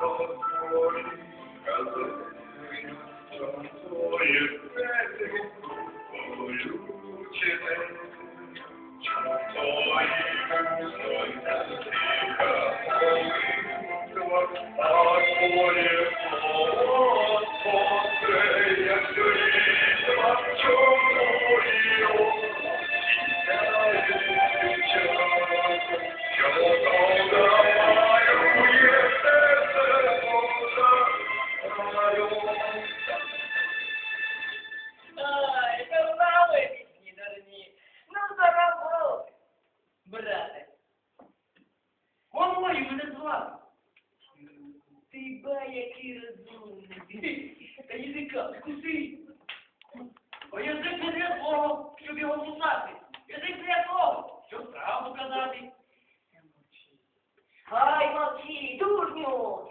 Lord. Ба, який розумний. Та язика, куси. Бо язик не для того, щоб його кусати. Язик для того, щоб правду казати. Ай, молчи, дурню!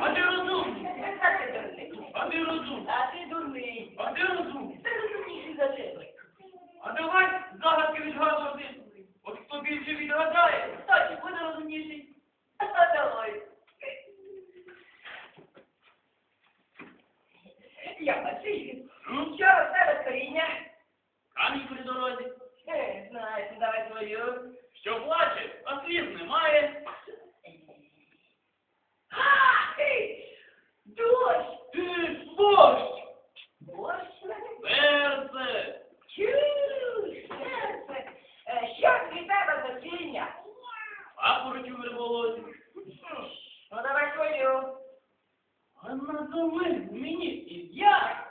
А ти розумний. А ти розумний. А ти дурний. А ти розумний. Ти розумніший за тебе. А давай загадки відгадувати. От хто більше відгадає, Хто буде розумніший? А давай. Я бачу. ну, Що в тебе коріння? камінь при дорозі. Е, знаєш, давай твою. Що плаче, а слів немає. А, ти! Дощ! Ти борщ, Борщ? серце, Чуєш, серце? Е, Що від тебе за коріння? папороть у верболозі. Ну, давай свою. А назови мені ім'я,